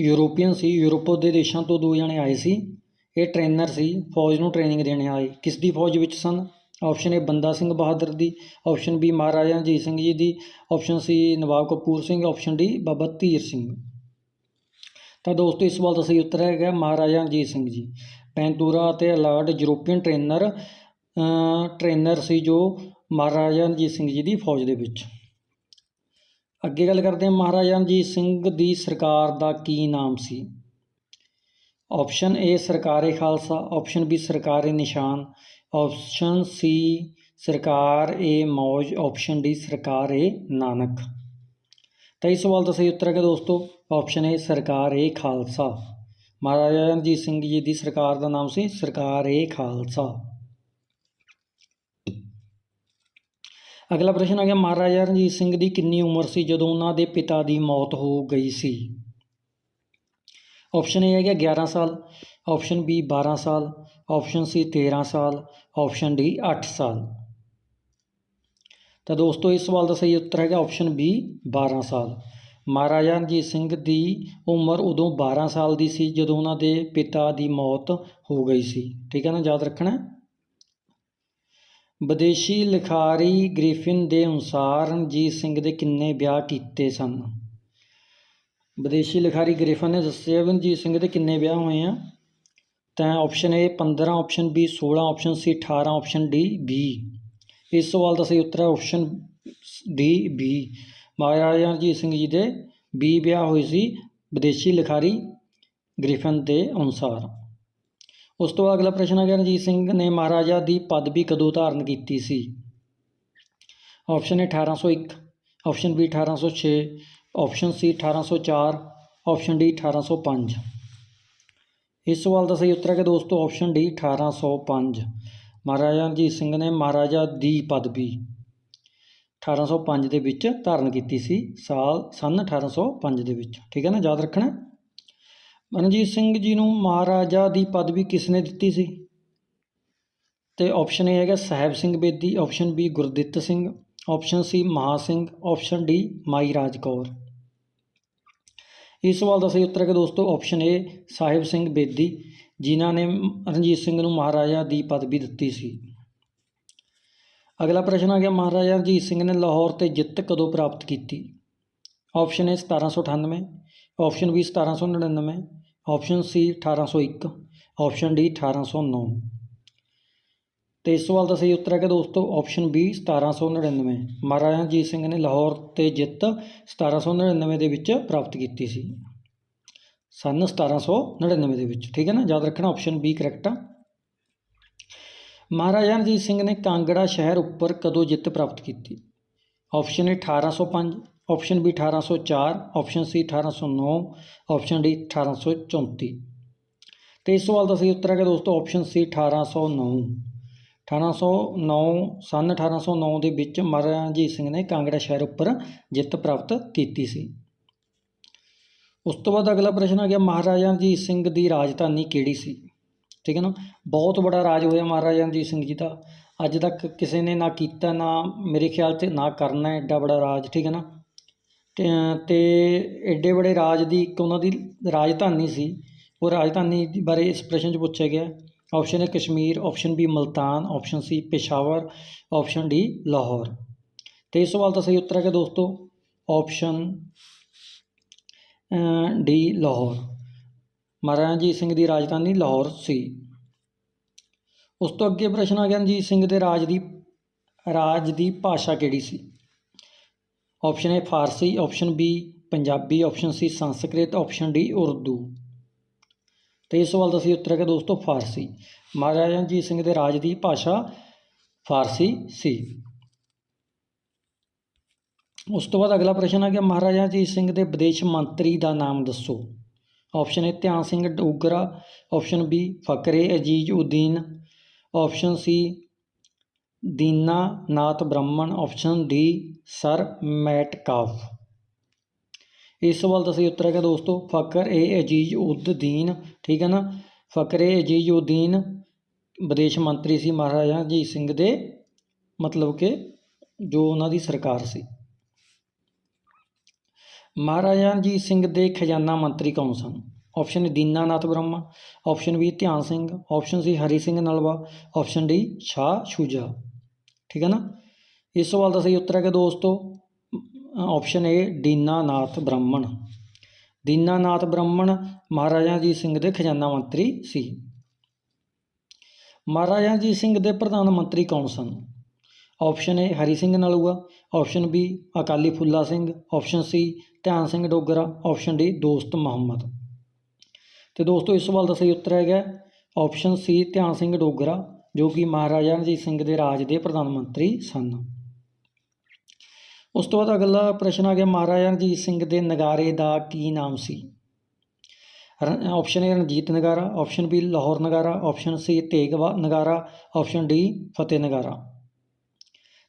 ਯੂਰੋਪੀਅਨ ਸੀ। ਯੂਰਪ ਦੇ ਦੇਸ਼ਾਂ ਤੋਂ ਦੋ ਜਣੇ ਆਏ ਸੀ। ਇਹ ਟ੍ਰੇਨਰ ਸੀ। ਫੌਜ ਨੂੰ ਟ੍ਰੇਨਿੰਗ ਦੇਣ ਆਏ। ਕਿਸ ਦੀ ਫੌਜ ਵਿੱਚ ਸਨ? ਆਪਸ਼ਨ ਏ ਬੰਦਾ ਸਿੰਘ ਬਹਾਦਰ ਦੀ। ਆਪਸ਼ਨ ਬੀ ਮਹਾਰਾਜਾ ਰਣਜੀਤ ਸਿੰਘ ਜੀ ਦੀ। Option C Nawab Kapur Singh. Option D Baba Dhir Singh. ਤਾਂ ਦੋਸਤੋ, ਇਸ ਸਵਾਲ ਦਾ ਸਹੀ ਉੱਤਰ ਹੈਗਾ ਮਹਾਰਾਜਾ ਰਣਜੀਤ ਸਿੰਘ ਜੀ। ਪੈਂਤੂਰਾ ਅਤੇ ਅਲਾਰਡ ਯੂਰੋਪੀਅਨ ਟ੍ਰੇਨਰ ਟ੍ਰੇਨਰ ਸੀ ਜੋ ਮਹਾਰਾਜਾ ਰਣਜੀਤ ਸਿੰਘ ਜੀ ਦੀ ਫੌਜ ਦੇ ਵਿੱਚ। ਅੱਗੇ ਗੱਲ ਕਰਦੇ ਹਾਂ, ਮਹਾਰਾਜਾ ਰਣਜੀਤ ਸਿੰਘ ਦੀ ਸਰਕਾਰ ਦਾ ਕੀ ਨਾਮ ਸੀ? Option A Sarkare Khalsa option B ਸਰਕਾਰੇ ਨਿਸ਼ਾਨ ਆਪਸ਼ਨ ਸੀ ਸਰਕਾਰ ਏ ਮੌਜ ਆਪਸ਼ਨ ਡੀ ਸਰਕਾਰ ਏ ਨਾਨਕ। ਤਾਂ ਇਸ ਸਵਾਲ ਦਾ ਸਹੀ ਉੱਤਰ ਹੈ ਦੋਸਤੋ ਆਪਸ਼ਨ ਏ ਸਰਕਾਰ ਏ ਖਾਲਸਾ। ਮਹਾਰਾਜਾ ਰਣਜੀਤ ਸਿੰਘ ਜੀ ਦੀ ਸਰਕਾਰ ਦਾ ਨਾਮ ਸੀ ਸਰਕਾਰ ਏ ਖਾਲਸਾ। ਅਗਲਾ ਪ੍ਰਸ਼ਨ ਆ ਗਿਆ, ਮਹਾਰਾਜਾ ਰਣਜੀਤ ਸਿੰਘ ਦੀ ਕਿੰਨੀ ਉਮਰ ਸੀ ਜਦੋਂ ਉਹਨਾਂ ਦੇ ਪਿਤਾ ਦੀ ਮੌਤ ਹੋ ਗਈ ਸੀ? ਆਪਸ਼ਨ ਏ ਹੈਗਾ 11 ਸਾਲ ਆਪਸ਼ਨ ਬੀ 12 ਸਾਲ ਆਪਸ਼ਨ ਸੀ 13 ਸਾਲ ਆਪਸ਼ਨ ਡੀ 8 ਸਾਲ। ਤਾਂ ਦੋਸਤੋ, ਇਸ ਸਵਾਲ ਦਾ ਸਹੀ ਉੱਤਰ ਹੈਗਾ ਆਪਸ਼ਨ ਬੀ 12 ਸਾਲ। ਮਹਾਰਾਜਾ ਰਣਜੀਤ ਸਿੰਘ ਦੀ ਉਮਰ ਉਦੋਂ 12 ਸਾਲ ਦੀ ਸੀ, ਜਦੋਂ ਉਹਨਾਂ ਦੇ ਪਿਤਾ ਦੀ ਮੌਤ ਹੋ ਗਈ ਸੀ। ਠੀਕ ਹੈ ਨਾ, ਯਾਦ ਰੱਖਣਾ? ਵਿਦੇਸ਼ੀ ਲਿਖਾਰੀ ਗ੍ਰਿਫਿਨ ਦੇ ਅਨੁਸਾਰ ਰਣਜੀਤ ਸਿੰਘ ਦੇ ਕਿੰਨੇ ਵਿਆਹ ਕੀਤੇ ਸਨ? ਵਿਦੇਸ਼ੀ ਲਿਖਾਰੀ ਗ੍ਰਿਫਿਨ ਨੇ ਦੱਸਿਆ ਰਣਜੀਤ ਸਿੰਘ ਦੇ ਕਿੰਨੇ ਵਿਆਹ ਹੋਏ ਆ। ਤਾਂ option A 15 option B 16 option C 18 option D 20 ਇਸ ਸਵਾਲ ਦਾ ਸਹੀ ਉੱਤਰ ਹੈ ਆਪਸ਼ਨ ਡੀ 20 ਮਹਾਰਾਜਾ ਰਣਜੀਤ ਸਿੰਘ ਜੀ ਦੇ 20 ਵਿਆਹ ਹੋਏ ਸੀ ਵਿਦੇਸ਼ੀ ਲਿਖਾਰੀ ਗ੍ਰਿਫਨ ਦੇ ਅਨੁਸਾਰ। ਉਸ ਤੋਂ ਬਾਅਦ ਅਗਲਾ ਪ੍ਰਸ਼ਨ ਆ ਗਿਆ, ਰਣਜੀਤ ਸਿੰਘ ਨੇ ਮਹਾਰਾਜਾ ਦੀ ਪਦਵੀ ਕਦੋਂ ਧਾਰਨ ਕੀਤੀ ਸੀ? Option A 1801 option B 1806 option C 1804 option D 1805 ਇਸ ਸਵਾਲ ਦਾ ਸਹੀ ਉੱਤਰ ਹੈ ਕਿ ਦੋਸਤੋ, ਆਪਸ਼ਨ ਡੀ 1805 ਮਹਾਰਾਜਾ ਰਣਜੀਤ ਸਿੰਘ ਨੇ ਮਹਾਰਾਜਾ ਦੀ ਪਦਵੀ 1805 ਦੇ ਵਿੱਚ ਧਾਰਨ ਕੀਤੀ ਸੀ, ਸਾਲ, ਸੰਨ 1805 ਦੇ ਵਿੱਚ। ਠੀਕ ਹੈ ਨਾ? ਯਾਦ ਰੱਖਣਾ ਰਣਜੀਤ ਸਿੰਘ ਜੀ ਨੂੰ ਮਹਾਰਾਜਾ ਦੀ ਪਦਵੀ ਕਿਸ ਨੇ ਦਿੱਤੀ ਸੀ? ਤੇ ਆਪਸ਼ਨ ਇਹ ਹੈਗਾ Sahib Singh Bedi option B Gurdit Singh option C Maha Singh option D Mai Raj Kaur. ਇਸ ਸਵਾਲ ਦਾ ਸਹੀ ਉੱਤਰ ਹੈ ਕਿ ਦੋਸਤੋ ਆਪਸ਼ਨ ਏ ਸਾਹਿਬ ਸਿੰਘ ਬੇਦੀ, ਜਿਨ੍ਹਾਂ ਨੇ ਰਣਜੀਤ ਸਿੰਘ ਨੂੰ ਮਹਾਰਾਜਾ ਦੀ ਪਦਵੀ ਦਿੱਤੀ ਸੀ। ਅਗਲਾ ਪ੍ਰਸ਼ਨ ਆ ਗਿਆ, ਮਹਾਰਾਜਾ ਰਣਜੀਤ ਸਿੰਘ ਨੇ ਲਾਹੌਰ ਤੇ ਜਿੱਤ ਕਦੋਂ ਪ੍ਰਾਪਤ ਕੀਤੀ? Option A 1798 option B 1799 option C 1801 option D 1809 ਤੇ ਇਸ ਸਵਾਲ ਦਾ ਸਹੀ ਉੱਤਰ ਹੈ ਕਿ ਦੋਸਤੋ ਆਪਸ਼ਨ ਬੀ 1799 ਮਹਾਰਾਜਾ ਰਣਜੀਤ ਸਿੰਘ ਨੇ ਲਾਹੌਰ ਤੇ ਜਿੱਤ 1799 ਦੇ ਵਿੱਚ ਪ੍ਰਾਪਤ ਕੀਤੀ ਸੀ। ਸਨ 1799 ਦੇ ਵਿੱਚ, ਠੀਕ ਹੈ ਨਾ? ਯਾਦ ਰੱਖਣਾ ਆਪਸ਼ਨ ਬੀ ਕਰੈਕਟ ਆ। ਮਹਾਰਾਜਾ ਰਣਜੀਤ ਸਿੰਘ ਨੇ ਕਾਂਗੜਾ ਸ਼ਹਿਰ ਉੱਪਰ ਕਦੋਂ ਜਿੱਤ ਪ੍ਰਾਪਤ ਕੀਤੀ? Option A 1805 option B 1804 option C 1809 option D 1834 ਤੇ ਇਸ ਸਵਾਲ ਦਾ ਸਹੀ ਉੱਤਰ ਹੈ ਕਿ ਦੋਸਤੋ ਆਪਸ਼ਨ ਸੀ 1809 1809 ਸਨ 1809 ਦੇ ਵਿੱਚ ਮਹਾਰਾਜਾ ਰਣਜੀਤ ਸਿੰਘ ਨੇ ਕਾਂਗੜਾ ਸ਼ਹਿਰ ਉੱਪਰ ਜਿੱਤ ਪ੍ਰਾਪਤ ਕੀਤੀ ਸੀ। ਉਸ ਤੋਂ ਬਾਅਦ ਅਗਲਾ ਪ੍ਰਸ਼ਨ ਆ ਗਿਆ, ਮਹਾਰਾਜਾ ਰਣਜੀਤ ਸਿੰਘ ਦੀ ਰਾਜਧਾਨੀ ਕਿਹੜੀ ਸੀ? ਠੀਕ ਹੈ ਨਾ? ਬਹੁਤ ਬੜਾ ਰਾਜ ਹੋਇਆ ਮਹਾਰਾਜਾ ਰਣਜੀਤ ਸਿੰਘ ਜੀ ਦਾ। ਅੱਜ ਤੱਕ ਕਿਸੇ ਨੇ ਨਾ ਕੀਤਾ, ਨਾ ਮੇਰੇ ਖਿਆਲ 'ਚ ਨਾ ਕਰਨਾ ਐਡਾ ਬੜਾ ਰਾਜ, ਠੀਕ ਹੈ ਨਾ? ਤੇ ਐਡੇ ਬੜੇ ਰਾਜ ਦੀ ਇੱਕ ਉਹਨਾਂ ਦੀ ਰਾਜਧਾਨੀ ਸੀ। ਉਹ ਰਾਜਧਾਨੀ ਦੇ ਬਾਰੇ ਇਸ ਪ੍ਰਸ਼ਨ 'ਚ ਪੁੱਛਿਆ ਗਿਆ। ਆਪਸ਼ਨ ਹੈ Kashmir option B Multan option C Peshawar option D Lahore. ਤੇ ਇਸ ਸਵਾਲ ਦਾ ਸਹੀ ਉੱਤਰ ਹੈ ਕਿ ਦੋਸਤੋ ਆਪਸ਼ਨ ਡੀ ਲਾਹੌਰ। ਮਹਾਰਾਜਾ ਰਣਜੀਤ ਸਿੰਘ ਦੀ ਰਾਜਧਾਨੀ ਲਾਹੌਰ ਸੀ। ਉਸ ਤੋਂ ਅੱਗੇ ਪ੍ਰਸ਼ਨ ਆ ਗਿਆ, ਰਣਜੀਤ ਸਿੰਘ ਦੇ ਰਾਜ ਦੀ ਰਾਜ ਦੀ ਭਾਸ਼ਾ ਕਿਹੜੀ ਸੀ? Option A Farsi option B Punjabi option C Sanskrit option D Urdu. ਤੇ ਇਸ ਸਵਾਲ ਦਾ ਸਹੀ ਉੱਤਰ ਹੈ ਦੋਸਤੋ ਫਾਰਸੀ। ਮਹਾਰਾਜਾ ਰਣਜੀਤ ਸਿੰਘ ਦੇ ਰਾਜ ਦੀ ਭਾਸ਼ਾ ਫਾਰਸੀ ਸੀ। ਉਸ ਤੋਂ ਬਾਅਦ ਅਗਲਾ ਪ੍ਰਸ਼ਨ ਆ ਗਿਆ, ਮਹਾਰਾਜਾ ਰਣਜੀਤ ਸਿੰਘ ਦੇ ਵਿਦੇਸ਼ ਮੰਤਰੀ ਦਾ ਨਾਮ ਦੱਸੋ। Option A Dhian Singh Dogra option B Fakir Aziz Uddin option C Dina Nath ਬ੍ਰਾਹਮਣ ਆਪਸ਼ਨ ਡੀ ਸਰ ਮੈਟਕਾਫ ਇਸ ਸਵਾਲ ਦਾ ਸਹੀ ਉੱਤਰ ਹੈਗਾ ਦੋਸਤੋ ਫਕਰ ਏ ਅਜੀਜ਼ ਉਦਦੀਨ ਠੀਕ ਹੈ ਨਾ? ਫਕਰ ਏ ਅਜੀਜ਼ ਉਦੀਨ ਵਿਦੇਸ਼ ਮੰਤਰੀ ਸੀ ਮਹਾਰਾਜਾ ਰਣਜੀਤ ਸਿੰਘ ਦੇ, ਮਤਲਬ ਕਿ ਜੋ ਉਹਨਾਂ ਦੀ ਸਰਕਾਰ ਸੀ। ਮਹਾਰਾਜਾ ਰਣਜੀਤ ਸਿੰਘ ਦੇ ਖਜ਼ਾਨਾ ਮੰਤਰੀ ਕੌਣ ਸਨ? Option A Dinanath Brahma option B Dhian Singh option C Hari Singh Nalwa option D Shah Shuja. ਠੀਕ ਹੈ ਨਾ? ਇਸ ਸਵਾਲ ਦਾ ਸਹੀ ਉੱਤਰ ਹੈ ਕਿ ਦੋਸਤੋ ਆਪਸ਼ਨ ਏ ਦੀਨਾਨਾਥ ਬ੍ਰਾਹਮਣ। ਦੀਨਾਨਾਥ ਬ੍ਰਾਹਮਣ ਮਹਾਰਾਜਾ ਰਣਜੀਤ ਸਿੰਘ ਦੇ ਖਜ਼ਾਨਾ ਮੰਤਰੀ ਸੀ। ਮਹਾਰਾਜਾ ਰਣਜੀਤ ਸਿੰਘ ਦੇ ਪ੍ਰਧਾਨ ਮੰਤਰੀ ਕੌਣ ਸਨ? Option A Hari Singh Nalua option B Akali Phula Singh option C Dhian Singh Dogra option D ਦੋਸਤ ਮੁਹੰਮਦ। ਤੇ ਦੋਸਤੋ, ਇਸ ਸਵਾਲ ਦਾ ਸਹੀ ਉੱਤਰ ਹੈਗਾ ਆਪਸ਼ਨ ਸੀ ਧਿਆਨ ਸਿੰਘ ਡੋਗਰਾ, ਜੋ ਕਿ ਮਹਾਰਾਜਾ ਰਣਜੀਤ ਸਿੰਘ ਦੇ ਰਾਜ ਦੇ ਪ੍ਰਧਾਨ ਮੰਤਰੀ ਸਨ। ਉਸ ਤੋਂ ਬਾਅਦ ਅਗਲਾ ਪ੍ਰਸ਼ਨ ਆ ਗਿਆ, ਮਹਾਰਾਜਾ ਰਣਜੀਤ ਸਿੰਘ ਦੇ ਨਗਾਰੇ ਦਾ ਕੀ ਨਾਮ ਸੀ? ਆਪਸ਼ਨ ਏ ਰਣਜੀਤ ਨਗਾਰਾ ਆਪਸ਼ਨ ਬੀ ਲਾਹੌਰ ਨਗਾਰਾ ਆਪਸ਼ਨ ਸੀ ਤੇਗਵਾ ਨਗਾਰਾ ਆਪਸ਼ਨ ਡੀ ਫਤਿਹ ਨਗਾਰਾ।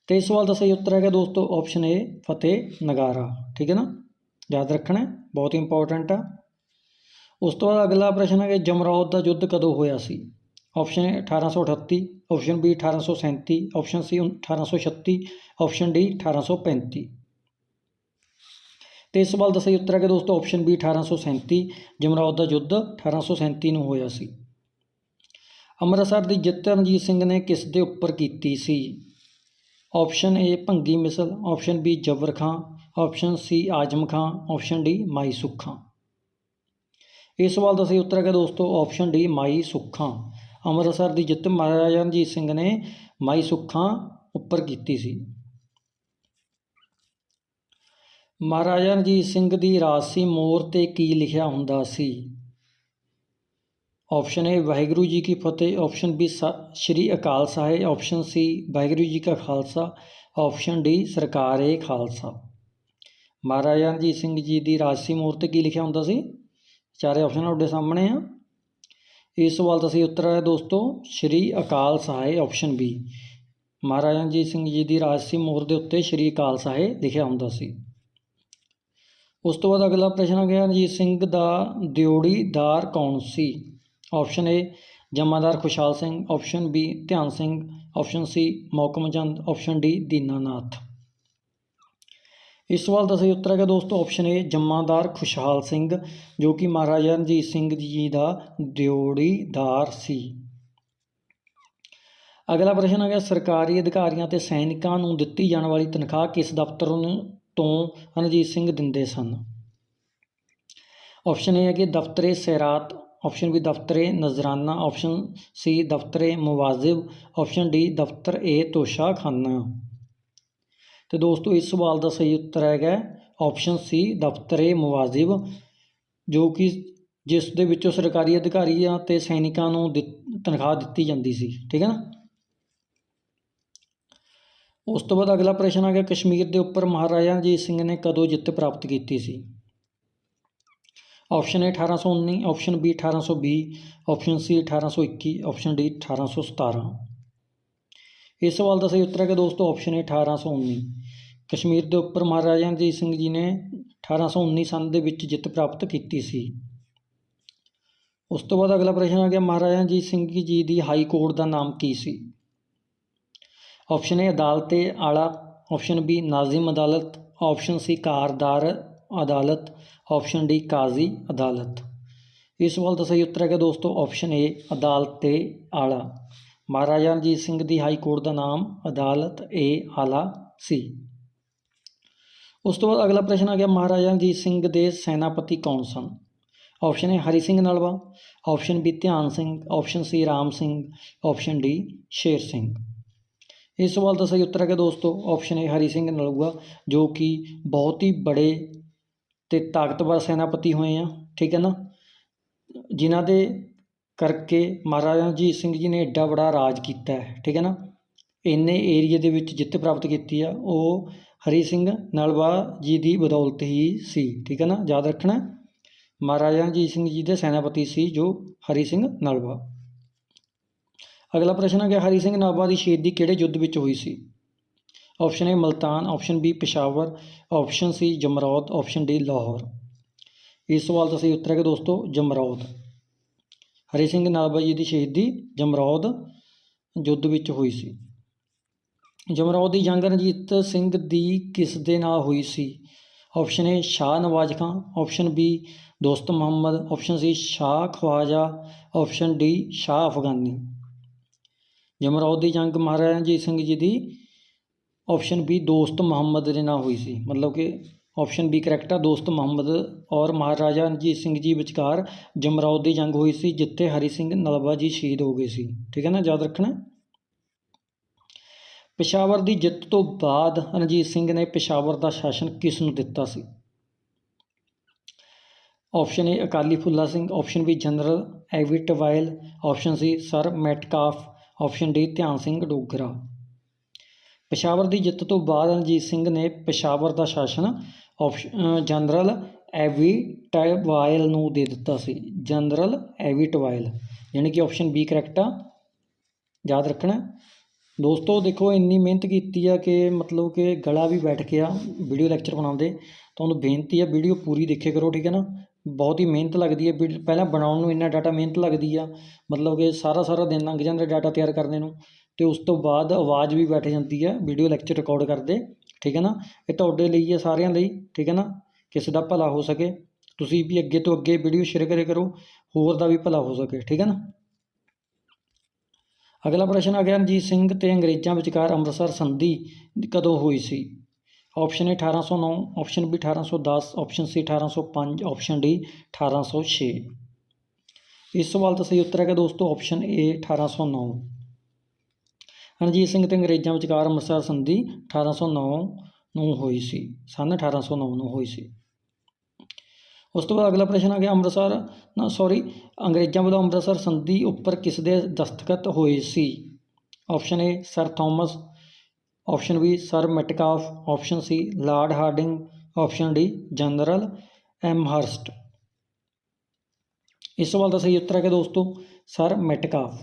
ਤੇ ਇਸ ਸਵਾਲ ਦਾ ਸਹੀ ਉੱਤਰ ਹੈਗਾ ਦੋਸਤੋ ਆਪਸ਼ਨ ਏ ਫਤਿਹ ਨਗਾਰਾ। ਠੀਕ ਹੈ ਨਾ? ਯਾਦ ਰੱਖਣਾ, ਬਹੁਤ ਇੰਪੋਰਟੈਂਟ ਆ। ਉਸ ਤੋਂ ਬਾਅਦ ਅਗਲਾ ਪ੍ਰਸ਼ਨ ਹੈ ਕਿ ਜਮਰੌਦ ਦਾ ਯੁੱਧ ਕਦੋਂ ਹੋਇਆ ਸੀ? Option A 1838 option B 1837 option C 1836 option D 1835 ਤੇ ਇਸ ਸਵਾਲ ਦਾ ਸਹੀ ਉੱਤਰ ਹੈ ਕਿ ਦੋਸਤੋ ਆਪਸ਼ਨ ਬੀ 1837 ਜਮਰੌਦ ਦਾ ਯੁੱਧ 1837 ਨੂੰ ਹੋਇਆ ਸੀ। ਅੰਮ੍ਰਿਤਸਰ ਦੀ ਜਿੱਤ ਰਣਜੀਤ ਸਿੰਘ ਨੇ ਕਿਸ ਦੇ ਉੱਪਰ ਕੀਤੀ ਸੀ? Option A Bhangi Misl option B Jabar Khan option C Azam Khan option D Mai Sukhan. ਇਸ ਸਵਾਲ ਦਾ ਸਹੀ ਉੱਤਰ ਹੈ ਦੋਸਤੋ ਆਪਸ਼ਨ ਡੀ ਮਾਈ ਸੁੱਖਾਂ। ਅੰਮ੍ਰਿਤਸਰ ਦੀ ਜਿੱਤ ਮਹਾਰਾਜਾ ਰਣਜੀਤ ਸਿੰਘ ਨੇ ਮਾਈ ਸੁੱਖਾਂ ਉੱਪਰ ਕੀਤੀ ਸੀ। ਮਹਾਰਾਜਾ ਰਣਜੀਤ ਸਿੰਘ ਦੀ ਰਾਜਸੀ ਮੋਰ ਤੇ ਕੀ ਲਿਖਿਆ ਹੁੰਦਾ ਸੀ? ਆਪਸ਼ਨ ਏ, ਵਾਹਿਗੁਰੂ ਜੀ ਕੀ ਫਤਿਹ। Option B Shri Akal Sahib. Option C, Waheguru ji ਕਾ ਖਾਲਸਾ। ਆਪਸ਼ਨ ਡੀ, ਸਰਕਾਰ ਏ ਖਾਲਸਾ। ਮਹਾਰਾਜਾ ਰਣਜੀਤ ਸਿੰਘ ਜੀ ਦੀ ਰਾਜਸੀ ਮੋਹਰ ਤੇ ਕੀ ਲਿਖਿਆ ਹੁੰਦਾ ਸੀ? ਚਾਰੇ ਆਪਸ਼ਨ ਤੁਹਾਡੇ ਸਾਹਮਣੇ ਆ। ਇਸ ਸਵਾਲ ਦਾ ਸਹੀ ਉੱਤਰ ਹੈ ਦੋਸਤੋ, ਸ਼੍ਰੀ ਅਕਾਲ ਸਾਹਿਬ ਆਪਸ਼ਨ ਬੀ ਮਹਾਰਾਜਾ ਰਣਜੀਤ ਸਿੰਘ ਜੀ ਦੀ ਰਾਜਸੀ ਮੋਹਰ ਦੇ ਉੱਤੇ ਸ਼੍ਰੀ ਅਕਾਲ ਸਾਹਿਬ ਲਿਖਿਆ ਹੁੰਦਾ ਸੀ। ਉਸ ਤੋਂ ਬਾਅਦ ਅਗਲਾ ਪ੍ਰਸ਼ਨ ਆ ਗਿਆ, ਰਣਜੀਤ ਸਿੰਘ ਦਾ ਦਿਓੜੀਦਾਰ ਕੌਣ ਸੀ? ਆਪਸ਼ਨ ਏ ਜਮਾਦਾਰ ਖੁਸ਼ਹਾਲ Singh. Option B Dhian Singh. Option C Mokam Chand. Option D Dinanath ਇਸ ਸਵਾਲ ਦਾ ਸਹੀ ਉੱਤਰ ਹੈਗਾ ਦੋਸਤੋ ਆਪਸ਼ਨ ਏ ਜਮਾਦਾਰ ਖੁਸ਼ਹਾਲ ਸਿੰਘ, ਜੋ ਕਿ ਮਹਾਰਾਜਾ ਰਣਜੀਤ ਸਿੰਘ ਜੀ ਦਾ ਦਿਓੜੀਦਾਰ ਸੀ। ਅਗਲਾ ਪ੍ਰਸ਼ਨ ਆ ਗਿਆ ਸਰਕਾਰੀ ਅਧਿਕਾਰੀਆਂ ਤੇ ਸੈਨਿਕਾਂ ਨੂੰ ਦਿੱਤੀ ਜਾਣ ਵਾਲੀ ਤਨਖਾਹ ਕਿਸ ਦਫ਼ਤਰ ਤੋਂ ਰਣਜੀਤ ਸਿੰਘ ਦਿੰਦੇ ਸਨ? ਆਪਸ਼ਨ ਏ ਹੈ ਕਿ ਦਫ਼ਤਰੇ ਸੈਰਾਤ ਆਪਸ਼ਨ ਬੀ ਦਫ਼ਤਰੇ ਨਜ਼ਰਾਨਾ ਆਪਸ਼ਨ ਸੀ ਦਫ਼ਤਰੇ ਮੁਵਾਜ਼ਿਬ ਆਪਸ਼ਨ ਡੀ ਦਫ਼ਤਰ ਏ ਤੋਸ਼ਾਖਾਨਾ। ਤੇ ਦੋਸਤੋ, ਇਸ ਸਵਾਲ ਦਾ ਸਹੀ ਉੱਤਰ ਹੈਗਾ ਆਪਸ਼ਨ ਸੀ ਦਫ਼ਤਰੇ ਮੁਵਾਜ਼ਿਬ, ਜੋ ਕਿ ਜਿਸ ਦੇ ਵਿੱਚੋਂ ਸਰਕਾਰੀ ਅਧਿਕਾਰੀਆਂ ਤੇ ਸੈਨਿਕਾਂ ਨੂੰ ਦਿੱਤ- ਤਨਖਾਹ ਦਿੱਤੀ ਜਾਂਦੀ ਸੀ, ਠੀਕ ਹੈ ਨਾ? ਉਸ ਤੋਂ ਬਾਅਦ ਅਗਲਾ ਪ੍ਰਸ਼ਨ ਆ ਗਿਆ, ਕਸ਼ਮੀਰ ਦੇ ਉੱਪਰ ਮਹਾਰਾਜਾ ਰਣਜੀਤ ਸਿੰਘ ਨੇ ਕਦੋਂ ਜਿੱਤ ਪ੍ਰਾਪਤ ਕੀਤੀ ਸੀ? Option A 1819 option B 1820 option C 1821 option D 1817 ਇਸ ਸਵਾਲ ਦਾ ਸਹੀ ਉੱਤਰ ਹੈ ਕਿ ਦੋਸਤੋ ਆਪਸ਼ਨ ਏ 1819 ਕਸ਼ਮੀਰ ਦੇ ਉੱਪਰ ਮਹਾਰਾਜਾ ਰਣਜੀਤ ਸਿੰਘ ਜੀ ਨੇ 1819 ਸੰਨ ਦੇ ਵਿੱਚ ਜਿੱਤ ਪ੍ਰਾਪਤ ਕੀਤੀ ਸੀ। ਉਸ ਤੋਂ ਬਾਅਦ ਅਗਲਾ ਪ੍ਰਸ਼ਨ ਆ ਗਿਆ, ਮਹਾਰਾਜਾ ਰਣਜੀਤ ਸਿੰਘ ਜੀ ਦੀ ਹਾਈ ਕੋਰਟ ਦਾ ਨਾਮ ਕੀ ਸੀ? ਆਪਸ਼ਨ ਏ ਅਦਾਲਤ ਆਲਾ ਆਪਸ਼ਨ ਬੀ ਨਾਜ਼ਿਮ ਅਦਾਲਤ ਆਪਸ਼ਨ ਸੀ ਕਾਰਦਾਰ ਅਦਾਲਤ ਆਪਸ਼ਨ ਡੀ ਕਾਜ਼ੀ ਅਦਾਲਤ। ਇਸ ਸਵਾਲ ਦਾ ਸਹੀ ਉੱਤਰ ਹੈਗਾ ਦੋਸਤੋ ਆਪਸ਼ਨ ਏ ਅਦਾਲਤ ਅਦਾਲਤੇ ਆਲਾ। ਮਹਾਰਾਜਾ ਰਣਜੀਤ ਸਿੰਘ ਦੀ ਹਾਈ ਕੋਰਟ ਦਾ ਨਾਮ ਅਦਾਲਤ ਏ ਆਲਾ ਸੀ। ਉਸ ਤੋਂ ਬਾਅਦ ਅਗਲਾ ਪ੍ਰਸ਼ਨ ਆ ਗਿਆ, ਮਹਾਰਾਜਾ ਰਣਜੀਤ ਸਿੰਘ ਦੇ ਸੈਨਾਪਤੀ ਕੌਣ ਸਨ? Option A Hari Singh Nalwa option B Dhian Singh option C Ram Singh option D Sher Singh. ਇਸ ਸਵਾਲ ਦਾ ਸਹੀ ਉੱਤਰ ਹੈਗਾ ਦੋਸਤੋ ਆਪਸ਼ਨ ਏ ਹਰੀ ਸਿੰਘ ਨਲੂਆ ਜੋ ਕਿ ਬਹੁਤ ਹੀ ਬੜੇ ਤੇ ਤਾਕਤਵਰ ਸੈਨਾਪਤੀ ਹੋਏ ਆ, ਠੀਕ ਹੈ ਨਾ? ਜਿਨ੍ਹਾਂ ਦੇ ਕਰਕੇ ਮਹਾਰਾਜਾ ਰਣਜੀਤ ਸਿੰਘ ਜੀ ਨੇ ਐਡਾ ਬੜਾ ਰਾਜ ਕੀਤਾ ਹੈ, ਠੀਕ ਹੈ ਨਾ? ਇੰਨੇ ਏਰੀਏ ਦੇ ਵਿੱਚ ਜਿੱਤ ਪ੍ਰਾਪਤ ਕੀਤੀ ਆ, ਉਹ ਹਰੀ ਸਿੰਘ ਨਲਵਾ ਜੀ ਦੀ ਬਦੌਲਤ ਹੀ ਸੀ, ਠੀਕ ਹੈ ਨਾ? ਯਾਦ ਰੱਖਣਾ ਮਹਾਰਾਜਾ ਰਣਜੀਤ ਸਿੰਘ ਜੀ ਦੇ ਸੈਨਾਪਤੀ ਸੀ ਜੋ ਹਰੀ ਸਿੰਘ ਨਲਵਾ। ਅਗਲਾ ਪ੍ਰਸ਼ਨ ਆ ਗਿਆ, ਹਰੀ ਸਿੰਘ ਨਲਵਾ ਦੀ ਸ਼ਹੀਦੀ ਕਿਹੜੇ ਯੁੱਧ ਵਿੱਚ ਹੋਈ ਸੀ? Option A Multan option B Peshawar option C Jamrud option D Lahore. ਇਸ ਸਵਾਲ ਦਾ ਸਹੀ ਉੱਤਰ ਹੈ ਕਿ ਦੋਸਤੋ ਜਮਰੌਦ ਹਰੀ ਸਿੰਘ ਨਲਵਾ ਜੀ ਦੀ ਸ਼ਹੀਦੀ ਜਮਰੌਦ ਯੁੱਧ ਵਿੱਚ ਹੋਈ ਸੀ। ਜਮਰੌਦ ਦੀ ਜੰਗ ਰਣਜੀਤ ਸਿੰਘ ਦੀ ਕਿਸ ਦੇ ਨਾਲ ਹੋਈ ਸੀ? Option A Shah Nawaz Khan option B Dost Mohammad option C Shah Khwaja option D Shah Afghani. Jamrud ਦੀ ਜੰਗ ਮਹਾਰਾਜਾ ਰਣਜੀਤ ਸਿੰਘ ਜੀ ਦੀ ਆਪਸ਼ਨ ਬੀ ਦੋਸਤ ਮੁਹੰਮਦ ਦੇ ਨਾਲ ਹੋਈ ਸੀ। ਮਤਲਬ ਕਿ ਆਪਸ਼ਨ ਬੀ ਕਰੈਕਟ ਆ, ਦੋਸਤ ਮੁਹੰਮਦ ਔਰ ਮਹਾਰਾਜਾ ਰਣਜੀਤ ਸਿੰਘ ਜੀ ਵਿਚਕਾਰ ਜਮਰੌਦ ਦੀ ਜੰਗ ਹੋਈ ਸੀ, ਜਿੱਥੇ ਹਰੀ ਸਿੰਘ ਨਲਵਾ ਜੀ ਸ਼ਹੀਦ ਹੋ ਗਏ ਸੀ। ਠੀਕ ਹੈ ਨਾ, ਯਾਦ ਰੱਖਣਾ? ਪਿਸ਼ਾਵਰ ਦੀ ਜਿੱਤ ਤੋਂ ਬਾਅਦ ਰਣਜੀਤ ਸਿੰਘ ਨੇ ਪਿਸ਼ਾਵਰ ਦਾ ਸ਼ਾਸਨ ਕਿਸ ਨੂੰ ਦਿੱਤਾ ਸੀ? Option A, Akali Phula Singh, option B, general Avitabile option C, sir Metcalfe, option D, Dhian Singh Dogra. Peshawar ਦੀ ਜਿੱਤ ਤੋਂ ਬਾਅਦ ਰਣਜੀਤ ਸਿੰਘ ਨੇ ਪਿਸ਼ਾਵਰ ਦਾ ਸ਼ਾਸਨ ਆਪਸ਼ਨ ਜਨਰਲ ਐਵਿਟਵਾਈਲ ਨੂੰ ਦੇ ਦਿੱਤਾ ਸੀ। ਜਨਰਲ ਐਵਿਟਵਾਈਲ ਯਾਨੀ ਕਿ ਆਪਸ਼ਨ ਬੀ ਕਰੈਕਟ ਆ। ਯਾਦ ਰੱਖਣਾ। ਦੋਸਤੋ, ਦੇਖੋ, ਇੰਨੀ ਮਿਹਨਤ ਕੀਤੀ ਆ ਕਿ ਮਤਲਬ ਕਿ ਗਲਾ ਵੀ ਬੈਠ ਗਿਆ ਵੀਡੀਓ ਲੈਕਚਰ ਬਣਾਉਂਦੇ। ਤੁਹਾਨੂੰ ਬੇਨਤੀ ਆ ਵੀਡੀਓ ਪੂਰੀ ਦੇਖੇ ਕਰੋ, ਠੀਕ ਹੈ ਨਾ? ਬਹੁਤ ਹੀ ਮਿਹਨਤ ਲੱਗਦੀ ਹੈ। ਵੀਡ- ਪਹਿਲਾਂ ਬਣਾਉਣ ਨੂੰ ਇੰਨਾ ਡਾਟਾ ਮਿਹਨਤ ਲੱਗਦੀ ਆ। ਮਤਲਬ ਕਿ ਸਾਰਾ ਸਾਰਾ ਦਿਨ ਲੰਘ ਜਾਂਦਾ ਡਾਟਾ ਤਿਆਰ ਕਰਨੇ ਨੂੰ। ਤੇ ਉਸ ਤੋਂ ਬਾਅਦ ਆਵਾਜ਼ ਵੀ ਬੈਠ ਜਾਂਦੀ ਆ ਵੀਡੀਓ ਲੈਕਚਰ ਰਿਕਾਰਡ ਕਰਦੇ। ਠੀਕ ਹੈ ਨਾ? ਇਹ ਤੁਹਾਡੇ ਲਈ ਹੈ, ਸਾਰਿਆਂ ਲਈ, ਠੀਕ ਹੈ ਨਾ? ਕਿਸੇ ਦਾ ਭਲਾ ਹੋ ਸਕੇ। ਤੁਸੀਂ ਵੀ ਅੱਗੇ ਤੋਂ ਅੱਗੇ ਵੀਡੀਓ ਸ਼ੇਅਰ ਕਰੇ ਕਰੋ, ਹੋਰ ਦਾ ਵੀ ਭਲਾ ਹੋ ਸਕੇ, ਠੀਕ ਹੈ ਨਾ? ਅਗਲਾ ਪ੍ਰਸ਼ਨ ਆ ਗਿਆ, ਰਣਜੀਤ ਸਿੰਘ ਤੇ ਅੰਗਰੇਜ਼ਾਂ ਵਿਚਕਾਰ ਅੰਮ੍ਰਿਤਸਰ ਸੰਧੀ ਕਦੋਂ ਹੋਈ ਸੀ? Option A 1809 option B 1810 option C 1805 option D 1806 ਇਸ ਸਵਾਲ ਦਾ ਸਹੀ ਉੱਤਰ ਹੈਗਾ ਦੋਸਤੋ ਆਪਸ਼ਨ ਏ 1809 ਰਣਜੀਤ ਸਿੰਘ ਤੇ ਅੰਗਰੇਜ਼ਾਂ ਵਿਚਕਾਰ ਅੰਮ੍ਰਿਤਸਰ ਸੰਧੀ 1809 ਨੂੰ ਹੋਈ ਸੀ, ਸਨ 1809 ਨੂੰ ਹੋਈ ਸੀ। ਉਸ ਤੋਂ ਬਾਅਦ ਅਗਲਾ ਪ੍ਰਸ਼ਨ ਆ ਗਿਆ ਅੰਮ੍ਰਿਤਸਰ, ਨਾ ਸੌਰੀ ਅੰਗਰੇਜ਼ਾਂ ਵੱਲੋਂ ਅੰਮ੍ਰਿਤਸਰ ਸੰਧੀ ਉੱਪਰ ਕਿਸ ਦੇ ਦਸਤਖਤ ਹੋਏ ਸੀ? Option A sir Thomas option B sir Metcalfe option C lord Hardinge option D general Amherst ਇਸ ਸਵਾਲ ਦਾ ਸਹੀ ਉੱਤਰ ਹੈ ਕਿ ਦੋਸਤੋ ਸਰ ਮੈਟਕਾਫ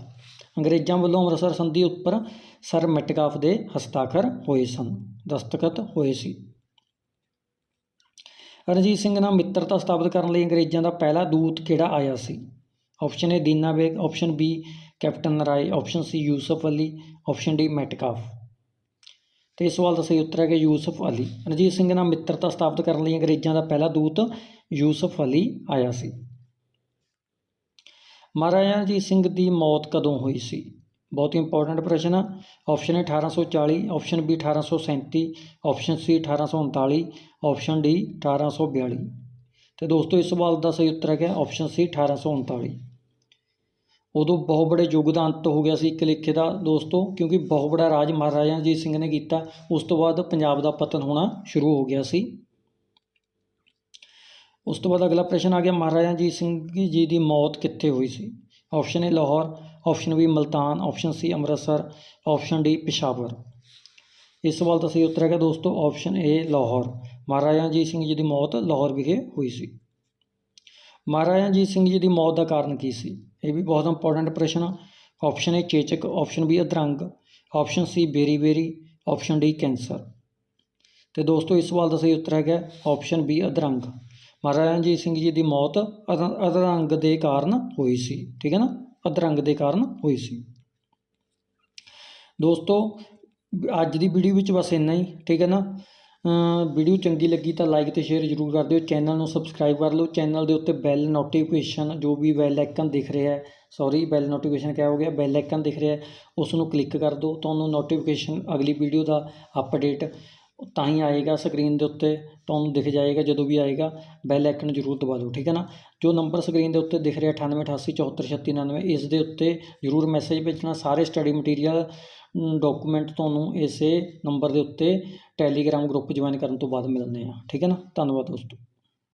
ਅੰਗਰੇਜ਼ਾਂ ਵੱਲੋਂ ਅੰਮ੍ਰਿਤਸਰ ਸੰਧੀ ਉੱਪਰ ਸਰ ਮੈਟਕਾਫ ਦੇ ਹਸਤਾਖਰ ਹੋਏ ਸਨ, ਦਸਤਖਤ ਹੋਏ ਸੀ। ਰਣਜੀਤ ਸਿੰਘ ਨਾਲ ਮਿੱਤਰਤਾ ਸਥਾਪਿਤ ਕਰਨ ਲਈ ਅੰਗਰੇਜ਼ਾਂ ਦਾ ਪਹਿਲਾ ਦੂਤ ਕਿਹੜਾ ਆਇਆ ਸੀ? Option A Dina Beg, option B captain Rai, option C Yusuf Ali, option D Metcalfe. ਤੇ ਇਸ ਸਵਾਲ ਦਾ ਸਹੀ ਉੱਤਰ ਹੈ ਕਿ ਯੂਸਫ ਅਲੀ। ਰਣਜੀਤ ਸਿੰਘ ਨਾਲ ਮਿੱਤਰਤਾ ਸਥਾਪਿਤ ਕਰਨ ਲਈ ਅੰਗਰੇਜ਼ਾਂ ਦਾ ਪਹਿਲਾ ਦੂਤ ਯੂਸਫ ਅਲੀ ਆਇਆ ਸੀ। ਮਹਾਰਾਜਾ ਰਣਜੀਤ ਸਿੰਘ ਦੀ ਮੌਤ ਕਦੋਂ ਹੋਈ ਸੀ? ਬਹੁਤ ਹੀ ਇੰਪੋਰਟੈਂਟ ਪ੍ਰਸ਼ਨ ਆ। ਆਪਸ਼ਨ ਹੈ 1840 option B 1837 option C 1839 option D 1842 ਤੇ ਦੋਸਤੋ, ਇਸ ਸਵਾਲ ਦਾ ਸਹੀ ਉੱਤਰ ਹੈ ਆਪਸ਼ਨ ਸੀ 1839 ਉਦੋਂ ਬਹੁਤ ਬੜੇ ਯੁੱਗ ਦਾ ਅੰਤ ਹੋ ਗਿਆ ਸੀ ਇੱਕ ਲੇਖੇ ਦਾ ਦੋਸਤੋ, ਕਿਉਂਕਿ ਬਹੁਤ ਬੜਾ ਰਾਜ ਮਹਾਰਾਜਾ ਰਣਜੀਤ ਸਿੰਘ ਨੇ ਕੀਤਾ। ਉਸ ਤੋਂ ਬਾਅਦ ਪੰਜਾਬ ਦਾ ਪਤਨ ਹੋਣਾ ਸ਼ੁਰੂ ਹੋ ਗਿਆ ਸੀ। ਉਸ ਤੋਂ ਬਾਅਦ ਅਗਲਾ ਪ੍ਰਸ਼ਨ ਆ ਗਿਆ, ਮਹਾਰਾਜਾ ਰਣਜੀਤ ਸਿੰਘ ਜੀ ਦੀ ਮੌਤ ਕਿੱਥੇ ਹੋਈ ਸੀ? Option A Lahore option B Multan option C Amritsar option D Peshawar. ਇਸ ਸਵਾਲ ਦਾ ਸਹੀ ਉੱਤਰ ਹੈਗਾ ਦੋਸਤੋ ਆਪਸ਼ਨ ਏ ਲਾਹੌਰ। ਮਹਾਰਾਜਾ ਰਣਜੀਤ ਸਿੰਘ ਜੀ ਦੀ ਮੌਤ ਲਾਹੌਰ ਵਿਖੇ ਹੋਈ ਸੀ। ਮਹਾਰਾਜਾ ਰਣਜੀਤ ਸਿੰਘ ਜੀ ਦੀ ਮੌਤ ਦਾ ਕਾਰਨ ਕੀ ਸੀ? ਇਹ ਵੀ ਬਹੁਤ ਇੰਪੋਰਟੈਂਟ ਪ੍ਰਸ਼ਨ ਆ। ਆਪਸ਼ਨ ਏ ਚੇਚਕ option B ਅਧਰੰਗ option C beriberi option D cancer. ਤੇ ਦੋਸਤੋ, ਇਸ ਸਵਾਲ ਦਾ ਸਹੀ ਉੱਤਰ ਹੈਗਾ ਆਪਸ਼ਨ ਬੀ ਅਧਰੰਗ। ਮਹਾਰਾਜਾ ਰਣਜੀਤ ਸਿੰਘ ਜੀ ਦੀ ਮੌਤ ਅਧ- ਅਧਰੰਗ ਦੇ ਕਾਰਨ ਹੋਈ ਸੀ, ਠੀਕ ਹੈ ਨਾ? ਅਧਰੰਗ ਦੇ ਕਾਰਨ ਹੋਈ ਸੀ। ਦੋਸਤੋ, ਅੱਜ ਦੀ ਵੀਡੀਓ ਵਿੱਚ ਬਸ ਇੰਨਾ ਹੀ, ਠੀਕ ਹੈ ਨਾ? ਵੀਡੀਓ ਚੰਗੀ ਲੱਗੀ ਤਾਂ ਲਾਈਕ ਤੇ ਸ਼ੇਅਰ ਜ਼ਰੂਰ ਕਰ ਦਿਓ ਚੈਨਲ ਨੂੰ ਸਬਸਕ੍ਰਾਈਬ ਕਰ ਲਓ ਚੈਨਲ ਦੇ ਉੱਤੇ ਬੈਲ ਨੋਟੀਫਿਕੇਸ਼ਨ ਜੋ ਵੀ ਬੈਲ ਆਈਕਨ ਦਿਖ ਰਿਹਾ ਹੈ ਸੌਰੀ ਬੈਲ ਨੋਟੀਫਿਕੇਸ਼ਨ ਕਿਆ ਹੋ ਗਿਆ? ਬੈਲ ਆਈਕਨ ਦਿਖ ਰਿਹਾ ਹੈ, ਉਸ ਨੂੰ ਕਲਿੱਕ ਕਰ ਦਿਓ, ਤੁਹਾਨੂੰ ਨੋਟੀਫਿਕੇਸ਼ਨ ਅਗਲੀ ਵੀਡੀਓ ਦਾ ਅਪਡੇਟ ਤਾਂ ਹੀ ਆਏਗਾ ਸਕਰੀਨ ਦੇ ਉੱਤੇ ਤੁਹਾਨੂੰ ਦਿਖ ਜਾਏਗਾ ਜਦੋਂ ਵੀ ਆਏਗਾ ਬੈਲ ਆਈਕਨ ਜ਼ਰੂਰ ਦਬਾ ਦਿਓ, ਠੀਕ ਹੈ ਨਾ? ਜੋ ਨੰਬਰ ਸਕਰੀਨ ਦੇ ਉੱਤੇ ਦਿਖ ਰਿਹਾ 9888743699 ਇਸ ਦੇ ਉੱਤੇ ਜ਼ਰੂਰ ਮੈਸੇਜ ਭੇਜਣਾ, ਸਾਰੇ ਸਟੱਡੀ ਮਟੀਰੀਅਲ ਡਾਕੂਮੈਂਟ ਤੁਹਾਨੂੰ ਇਸੇ ਨੰਬਰ ਦੇ ਉੱਤੇ ਟੈਲੀਗ੍ਰਾਮ ਗਰੁੱਪ ਜੁਆਇਨ ਕਰਨ ਤੋਂ ਬਾਅਦ ਮਿਲਦੇ ਆ, ਠੀਕ ਹੈ ਨਾ? ਧੰਨਵਾਦ ਦੋਸਤੋ।